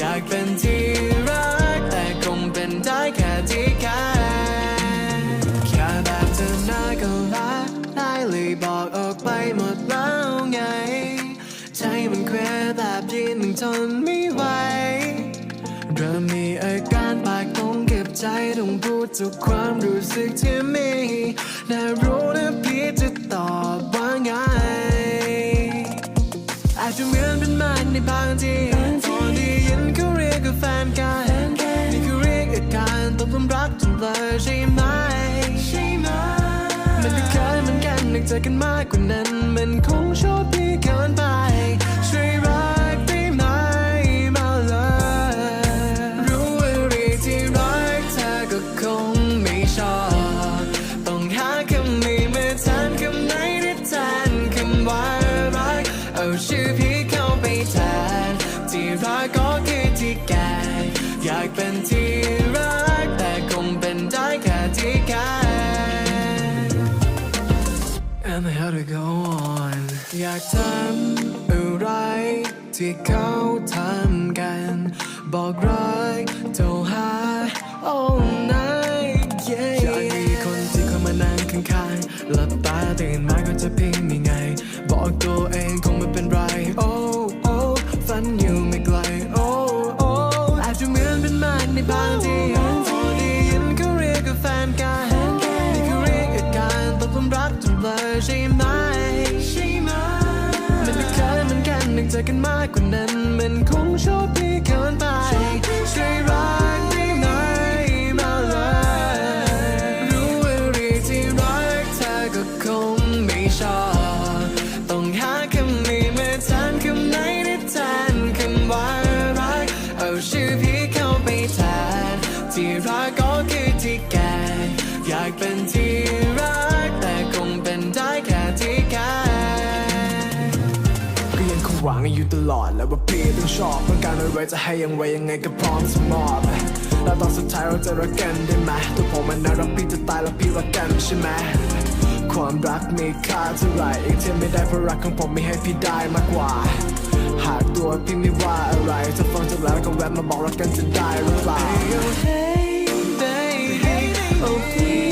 อยากเป็นที่รัก แต่คงเป็นได้แค่ที่แค่แค่แบบเธอหน้าก็รักได้เลยบอกออกไปหมดแล้วไง ใจมันเควแบบยืนทนไม่ไหวเริ่มมีอาการปากตรงเก็บใจต้องพูดทุกความรู้สึกที่มีแต่รู้นะพี่จะตอบว่าไง อาจจะเหมือนเป็นมันในบางที กกับแฟนกัน นี่คือเรียกอาการตกหลุมรักจนเลยใช่ไหมใช่ไหมมันก็เคยเหมือนกันนึกเจอกันมากกว่านั้น มันคงโชคดีเกินไปช่วยรักได้ไหมมาเลย รู้ว่าเรีที่รักเธอก็คงไม่ชอบ ต้องหาคำนี้มาแทนคำไหนที่แทนคำว่ารัก เอาชื่อพี่ อยากเป็นที่รัก แต่คงเป็นได้แค่ที่แก And I had to go on อยากทำอะไรที่เขาทำกัน บอกรักโทรหา all night yeah อยากมีคนที่เข้ามานั่งข้างๆหลับตาตื่นมาก็จะพิ อนกันนึกเจอกันมากกว่านั้นมันคงโชคดีเกิน หวังอยู่ตลอด แล้วว่าพี่ต้องชอบต้องการอะไรจะให้ยังไงยังไงก็พร้อมจะมอบแล้วตอนสุดท้ายเราจะรักกันได้ไหมตัวผมมันน่ารักพี่จะตายแล้วพี่รักกันใช่ไหมความรักมีค่าเท่าไหร่อีกเทียไม่ได้เพราะรักของผมไม่ให้พี่ได้มากกว่า หากตัวพี่ไม่ว่าอะไรถ้าฟังจบแล้วก็แวะมาบอกรักกันจะได้หรือเปล่า Hey, baby, oh please